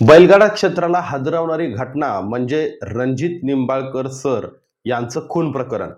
बैलगाडा क्षेत्राला हादरवणारी घटना म्हणजे रणजित निंबाळकर सर यांचं खून प्रकरण.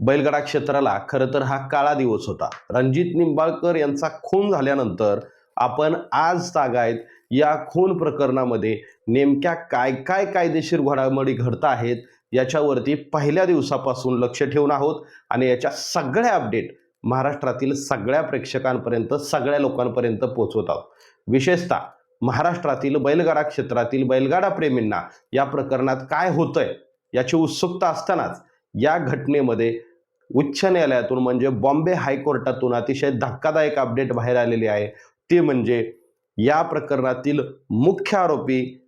बैलगाडा क्षेत्राला खरं तर हा काळा दिवस होता. रणजित निंबाळकर यांचा खून झाल्यानंतर आपण आज तागायत या खून प्रकरणामध्ये नेमक्या काय काय कायदेशीर घडामोडी घडत आहेत याच्यावरती पहिल्या दिवसापासून लक्ष ठेवून आहोत आणि याच्या सगळ्या अपडेट महाराष्ट्रातील सगळ्या प्रेक्षकांपर्यंत सगळ्या लोकांपर्यंत पोहोचवत आहोत. विशेषतः महाराष्ट्रातील बैलगाडा क्षेत्रातील बैलगाडा प्रेमींना या प्रकरणात काय होतंय याची उत्सुकता असतानाच या घटनेमध्ये उच्च न्यायालयातून म्हणजे बॉम्बे हायकोर्टातून अतिशय धक्कादायक अपडेट बाहेर आलेली आहे. ते म्हणजे या प्रकरणातील मुख्य आरोपी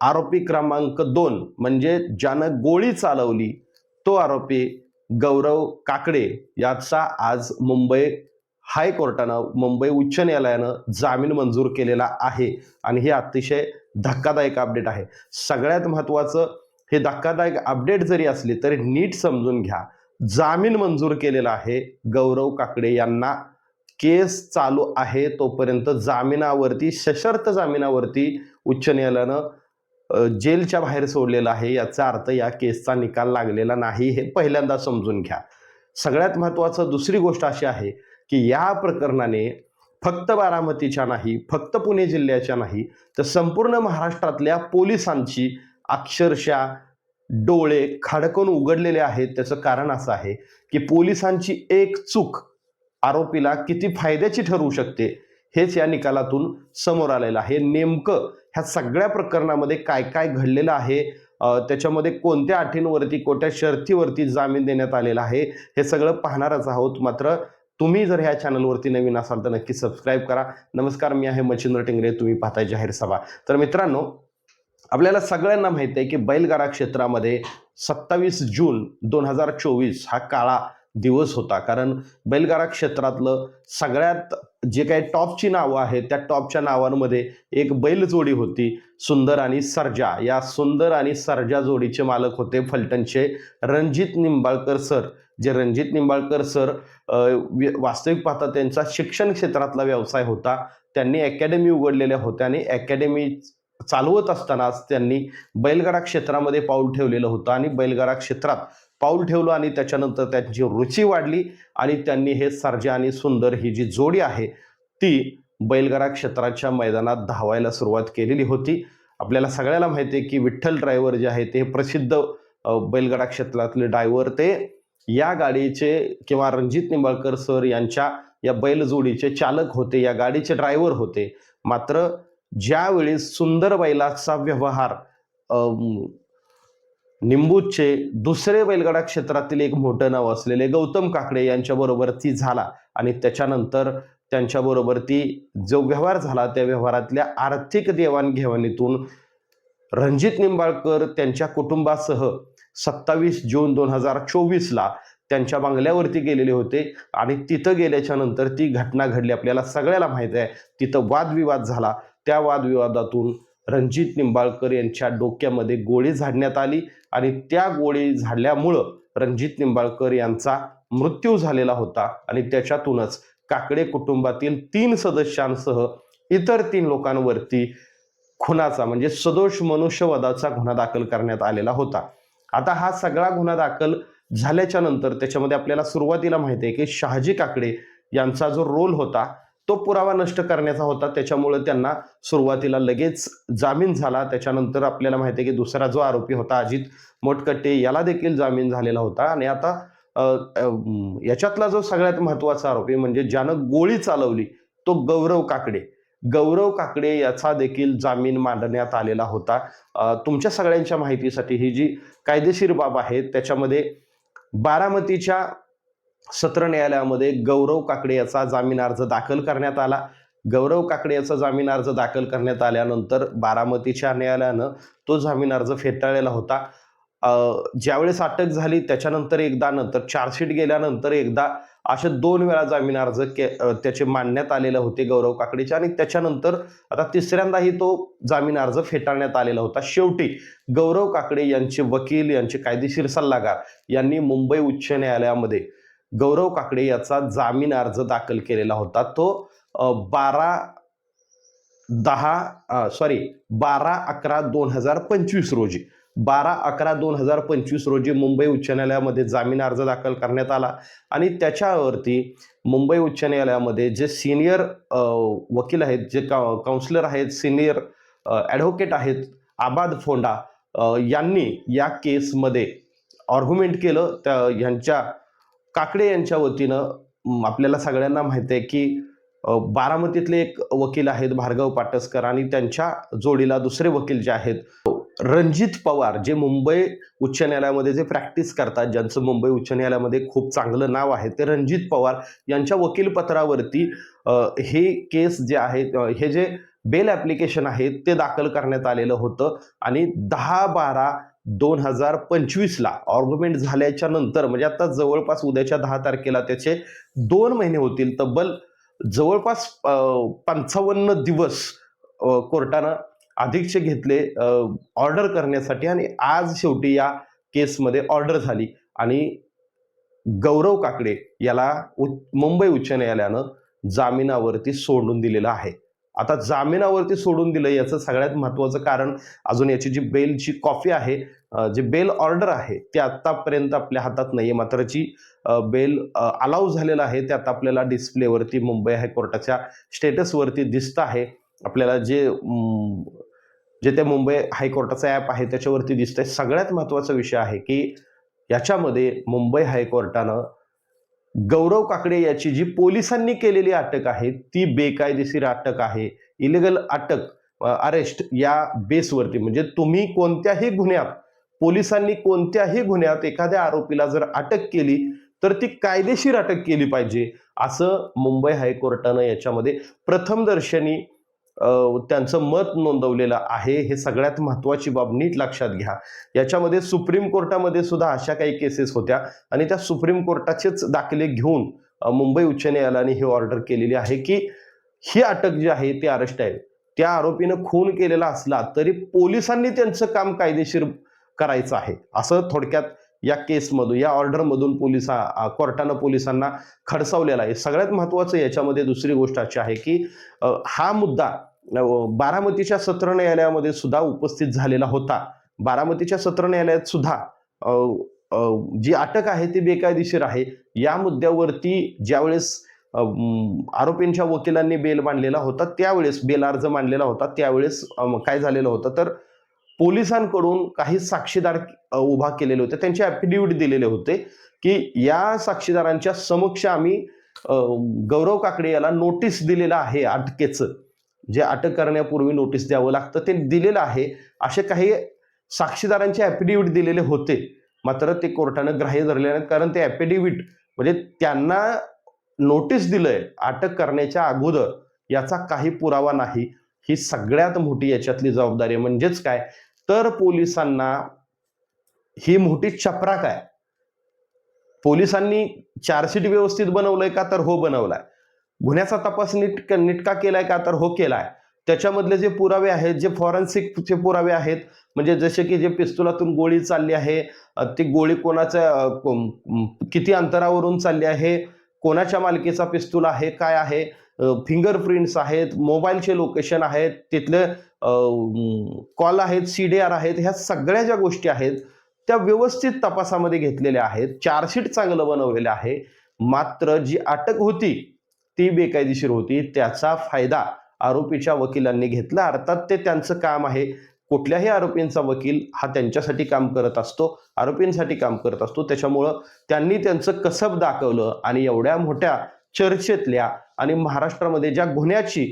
आरोपी क्रमांक दोन म्हणजे ज्यानं गोळी चालवली तो आरोपी गौरव काकडे याचा आज मुंबई हायकोर्टानं मुंबई उच्च न्यायालयानं जामीन मंजूर केलेला आहे आणि हे अतिशय धक्कादायक अपडेट आहे. सगळ्यात महत्त्वाचं हे धक्कादायक अपडेट जरी असली तरी नीट समजून घ्या. जामीन मंजूर केलेला आहे गौरव काकडे यांना. केस चालू आहे तोपर्यंत जामिनावरती सशर्त जामिनावरती उच्च न्यायालयानं जेलच्या बाहेर सोडलेलं आहे. याचा अर्थ या केसचा निकाल लागलेला नाही हे पहिल्यांदा समजून घ्या. सगळ्यात महत्त्वाचं दुसरी गोष्ट अशी आहे की या प्रकरणाने फक्त बारामतीच्या नाही फक्त पुणे जिल्ह्याच्या नाही तर संपूर्ण महाराष्ट्रातल्या पोलिसांची अक्षरशः डोळे खडकून उघडलेले आहेत. त्याचं कारण असं आहे की पोलिसांची एक चूक आरोपीला किती फायद्याची ठरू शकते हेच या निकालातून समोर आलेलं आहे. नेमकं ह्या सगळ्या प्रकरणामध्ये काय काय घडलेलं आहे? त्याच्यामध्ये कोणत्या अटींवरती कोणत्या शर्तीवरती जामीन देण्यात आलेला आहे? हे सगळं पाहणारच आहोत. मात्र तुम्ही जर ह्या चॅनलवरती नवीन असाल तर नक्की सबस्क्राईब करा. नमस्कार मी आहे मच्छिंद्र टिंगरे. तुम्ही पाहताय जाहीर सभा. तर मित्रांनो आपल्याला सगळ्यांना माहिती आहे की बैलगाडा क्षेत्रामध्ये सत्तावीस जून दोन हजार चोवीस हा काळा दिवस होता. कारण बैलगाडा क्षेत्रातलं सगळ्यात जे काही टॉपची नावं आहेत त्या टॉपच्या नावांमध्ये एक बैल जोडी होती सुंदर आणि सर्जा. या सुंदर आणि सर्जा जोडीचे मालक होते फलटणचे रणजित निंबाळकर सर. जे रणजित निंबाळकर सर वास्तविक पाहता त्यांचा शिक्षण क्षेत्रातला व्यवसाय होता. त्यांनी अकॅडमी उघडलेल्या होत्या आणि अकॅडमी चालवत असतानाच त्यांनी बैलगाडा क्षेत्रामध्ये पाऊल ठेवलेलं होतं आणि बैलगाडा क्षेत्रात पाऊल ठेवलं आणि त्याच्यानंतर त्यांची रुची वाढली आणि त्यांनी हे सर्जा आणि सुंदर ही जी जोडी आहे ती बैलगाडा क्षेत्राच्या मैदानात धावायला सुरुवात केलेली होती. आपल्याला सगळ्याला माहिती आहे की विठ्ठल ड्रायव्हर जे आहे ते प्रसिद्ध बैलगडा बैलगाडा क्षेत्रातले ड्रायव्हर ते या गाडीचे किंवा रणजित निंबाळकर सर यांच्या या बैलजोडीचे चालक होते या गाडीचे ड्रायव्हर होते. मात्र ज्यावेळी सुंदर बैलाचा व्यवहार निंबूचे दुसरे बैलगाडा क्षेत्रातील एक मोठं नाव असलेले गौतम काकडे यांच्याबरोबर ती झाला आणि त्याच्यानंतर त्यांच्याबरोबर ती जो व्यवहार झाला त्या व्यवहारातल्या आर्थिक देवाणघेवाणीतून रणजित निंबाळकर त्यांच्या कुटुंबासह सत्तावीस जून दोन हजार चोवीसला त्यांच्या बंगल्यावरती गेलेले होते आणि तिथं गेल्याच्यानंतर ती घटना घडली. आपल्याला सगळ्याला माहीत आहे तिथं वादविवाद झाला. त्या वादविवादातून रणजित निंबाळकर यांच्या डोक्यामध्ये गोळी झाडण्यात आली. आणि त्या गोळी झाडल्यामुळं रणजित निंबाळकर यांचा मृत्यू झालेला होता. आणि त्याच्यातूनच काकडे कुटुंबातील तीन सदस्यांसह इतर तीन लोकांवरती खुनाचा म्हणजे सदोष मनुष्यवधाचा गुन्हा दाखल करण्यात आलेला होता. आता हा सगळा गुन्हा दाखल झाल्याच्यानंतर त्याच्यामध्ये आपल्याला सुरुवातीला माहिती आहे की शहाजी काकडे यांचा जो रोल होता तो पुरावा नष्ट करण्याचा होता. त्याच्यामुळे त्यांना सुरुवातीला लगेच जामीन झाला. त्याच्यानंतर आपल्याला माहिती आहे की दुसरा जो आरोपी होता अजित मोटकट्टे याला देखील जामीन झालेला होता. आणि आता याच्यातला जो सगळ्यात महत्त्वाचा आरोपी म्हणजे ज्यानं गोळी चालवली तो गौरव काकडे. गौरव काकडे याचा देखील जामीन मांडण्यात आलेला होता. तुमच्या सगळ्यांच्या माहितीसाठी ही जी कायदेशीर बाब आहे त्याच्यामध्ये बारामतीच्या सत्र न्यायालयामध्ये गौरव काकडे याचा जामीन अर्ज दाखल करण्यात आला. गौरव काकडे याचा जामीन अर्ज दाखल करण्यात आल्यानंतर बारामतीच्या न्यायालयानं तो जामीन अर्ज फेटाळलेला होता. ज्यावेळेस अटक झाली त्याच्यानंतर एकदा नंतर चार्जशीट गेल्यानंतर एकदा असे दोन वेळा जामीन अर्ज के त्याचे मांडण्यात आलेले होते गौरव काकडेचे आणि त्याच्यानंतर आता तिसऱ्यांदाही तो जामीन अर्ज फेटाळण्यात आलेला होता. शेवटी गौरव काकडे यांचे वकील यांचे कायदेशीर सल्लागार यांनी मुंबई उच्च न्यायालयामध्ये गौरव काकडे याचा जामीन अर्ज दाखल केलेला होता. तो बारा दहा सॉरी बारा अकरा दोन हजार पंचवीस रोजी. बारा अकरा दोन हजार पंचवीस रोजी मुंबई उच्च न्यायालयामध्ये जामीन अर्ज दाखल करण्यात आला. आणि त्याच्यावरती मुंबई उच्च न्यायालयामध्ये जे सिनियर वकील आहेत जे का काउन्सिलर आहेत सिनियर ॲडव्होकेट आहेत आबाद फोंडा यांनी या केसमध्ये आर्ग्युमेंट केलं. त्या यांच्या काकडे यांच्या वतीनं आपल्याला सगळ्यांना माहिती आहे की बारामतीतले एक वकील आहेत भार्गव पाटसकर आणि त्यांच्या जोडीला दुसरे वकील जे आहेत रणजित पवार जे मुंबई उच्च न्यायालयामध्ये जे प्रॅक्टिस करतात ज्यांचं मुंबई उच्च न्यायालयामध्ये खूप चांगलं नाव आहे ते रणजित पवार यांच्या वकीलपत्रावरती हे केस जे आहे हे जे बेल ॲप्लिकेशन आहे ते दाखल करण्यात आलेलं होतं आणि दहा बारा दोन हजार पंचवीसला ऑर्ग्युमेंट झाल्याच्यानंतर म्हणजे आता जवळपास उद्याच्या दहा तारखेला त्याचे दोन महिने होतील तब्बल जवळपास पंचावन्न दिवस कोर्टानं अधिकचे घेतले ऑर्डर करण्यासाठी आणि आज शेवटी या केसमध्ये ऑर्डर झाली. आणि गौरव काकडे याला उ मुंबई उच्च न्यायालयानं जामिनावरती सोडून दिलेलं आहे. आता जामिनावरती सोडून दिलं याचं सगळ्यात महत्त्वाचं कारण अजून याची जी बेलची कॉफी आहे जी बेल ऑर्डर आहे ते आत्तापर्यंत आपल्या हातात नाही आहे मात्र जी बेल अलाव झालेलं आहे ते आता आपल्याला डिस्प्लेवरती मुंबई हायकोर्टाच्या स्टेटसवरती दिसतं आहे. आपल्याला जे जे ते मुंबई हायकोर्टाचं ॲप आहे त्याच्यावरती दिसतंय. सगळ्यात महत्त्वाचा विषय आहे की याच्यामध्ये मुंबई हायकोर्टानं गौरव काकडे याची जी पोलिसांनी केलेली अटक आहे ती बेकायदेशीर अटक आहे. इलिगल अटक अरेस्ट या बेसवरती. म्हणजे तुम्ही कोणत्याही गुन्ह्यात पोलिसांनी कोणत्याही गुन्ह्यात एखाद्या आरोपीला जर अटक केली तर ती कायदेशीर अटक केली पाहिजे असं मुंबई हायकोर्टानं याच्यामध्ये प्रथमदर्शनी त्यांचं मत नोंदवलेलं आहे. हे सगळ्यात महत्त्वाची बाब नीट लक्षात घ्या. याच्यामध्ये सुप्रीम कोर्टामध्ये सुद्धा अशा काही केसेस होत्या आणि त्या सुप्रीम कोर्टाचेच दाखले घेऊन मुंबई उच्च न्यायालयाने ही ऑर्डर केलेली आहे की ही अटक जी आहे ती अरेस्ट आहे. त्या आरोपीनं खून केलेला असला तरी पोलिसांनी त्यांचं काम कायदेशीर करायचं आहे. असं थोडक्यात या केसमधून या ऑर्डरमधून पोलिसा कोर्टानं पोलिसांना खडसावलेला आहे. सगळ्यात महत्त्वाचं याच्यामध्ये दुसरी गोष्ट अशी आहे की हा मुद्दा बारामतीच्या सत्र न्यायालयामध्ये सुद्धा उपस्थित झालेला होता. बारामतीच्या सत्र न्यायालयात सुद्धा जी अटक आहे ती बेकायदेशीर आहे. या मुद्द्यावरती ज्यावेळेस आरोपींच्या वकिलांनी बेल मांडलेला होता त्यावेळेस बेल अर्ज मांडलेला होता त्यावेळेस काय झालेलं होतं? तर पोलिसांकडून काही साक्षीदार उभा केलेले होते. त्यांचे ॲफिडेविट दिलेले होते की या साक्षीदारांच्या समक्ष आम्ही गौरव काकडे याला नोटीस दिलेलं आहे अटकेचं जे अटक करण्यापूर्वी नोटीस द्यावं लागतं ते दिलेलं आहे. असे काही साक्षीदारांचे ॲफिडेविट दिलेले होते. मात्र ते कोर्टानं ग्राह्य धरले नाहीत. कारण ते ॲफिडेविट म्हणजे त्यांना नोटीस दिलंय अटक करण्याच्या अगोदर याचा काही पुरावा नाही. ही सगळ्यात मोठी याच्यातली जबाबदारी म्हणजेच काय? तर पोलिसांना ही मोठी चपराक आहे. पोलिसांनी चार्जशीट व्यवस्थित बनवलंय का तर हो बनवलाय. गुन्ह्याचा तपास नीट नीटका केलाय का तर हो केलाय. त्याच्यामधले जे पुरावे आहेत जे फॉरेन्सिकचे पुरावे आहेत म्हणजे जसे की जे पिस्तुलातून गोळी चालली आहे ती गोळी कोणाच्या किती अंतरावरून चालली आहे कोणाच्या मालकीचा पिस्तूल आहे काय आहे फिंगरप्रिंट्स आहेत मोबाईलचे लोकेशन आहेत तिथले कॉल आहेत सी डी आर आहेत ह्या सगळ्या ज्या गोष्टी आहेत त्या व्यवस्थित तपासामध्ये घेतलेल्या आहेत. चार्जशीट चांगलं बनवलेलं आहे. मात्र जी अटक होती ती बेकायदेशीर होती. त्याचा फायदा आरोपीच्या वकिलांनी घेतला. अर्थात ते त्यांचं काम आहे. कुठल्याही आरोपींचा वकील हा त्यांच्यासाठी काम करत असतो आरोपींसाठी काम करत असतो. त्याच्यामुळं त्यांनी त्यांचं कसब दाखवलं आणि एवढ्या मोठ्या चर्चेतल्या आणि महाराष्ट्रामध्ये ज्या गुन्ह्याची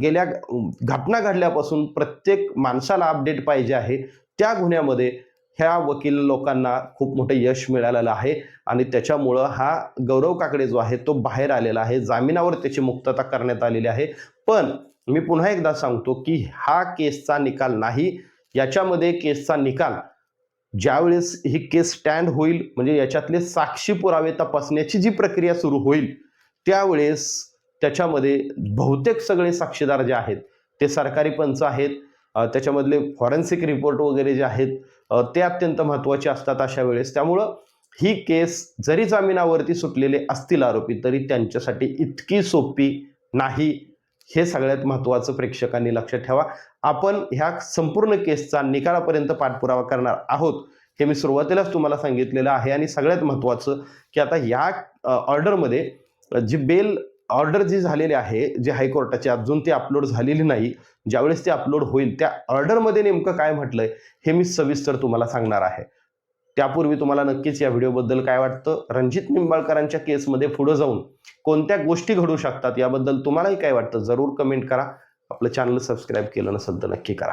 गेल्या घटना घडल्यापासून प्रत्येक माणसाला अपडेट पाहिजे आहे त्या गुन्ह्यामध्ये ह्या वकील लोकांना खूप मोठं यश मिळालेलं आहे. आणि त्याच्यामुळं हा गौरव काकडे जो आहे तो बाहेर आलेला आहे. जामिनावर त्याची मुक्तता करण्यात आलेली आहे. पण मी पुन्हा एकदा सांगतो की हा केसचा निकाल नाही. याच्यामध्ये केसचा निकाल ज्यावेळेस ही केस स्टँड होईल म्हणजे याच्यातले साक्षी पुरावे तपासण्याची जी प्रक्रिया सुरू होईल त्यावेळेस त्याच्यामध्ये बहुतेक सगळे साक्षीदार जे आहेत ते सरकारी पंच आहेत त्याच्यामधले फॉरेन्सिक रिपोर्ट वगैरे जे आहेत ते अत्यंत महत्त्वाचे असतात अशा वेळेस. त्यामुळं ही केस जरी जामिनावरती सुटलेले असतील आरोपी तरी त्यांच्यासाठी इतकी सोपी नाही. हे सगळ्यात महत्त्वाचं प्रेक्षकांनी लक्षात ठेवा. आपण ह्या संपूर्ण केसचा निकालापर्यंत पाठपुरावा करणार आहोत हे मी सुरुवातीलाच तुम्हाला सांगितलेलं आहे. आणि सगळ्यात महत्त्वाचं की आता या ऑर्डरमध्ये जी बेल ऑर्डर जी झालेली आहे जे हायकोर्टाची अजून ती अपलोड झालेली नाही ज्यावेळेस ती अपलोड होईल त्या ऑर्डरमध्ये नेमकं काय म्हटलंय हे मी सविस्तर तुम्हाला सांगणार आहे. त्यापूर्वी तुम्हाला नक्कीच या व्हिडिओबद्दल काय वाटतं? रणजित निंबाळकरांच्या केसमध्ये पुढे जाऊन कोणत्या गोष्टी घडू शकतात? याबद्दल तुम्हालाही काय वाटतं? जरूर कमेंट करा. आपलं चॅनल सबस्क्राईब केलं नसेल तर नक्की करा.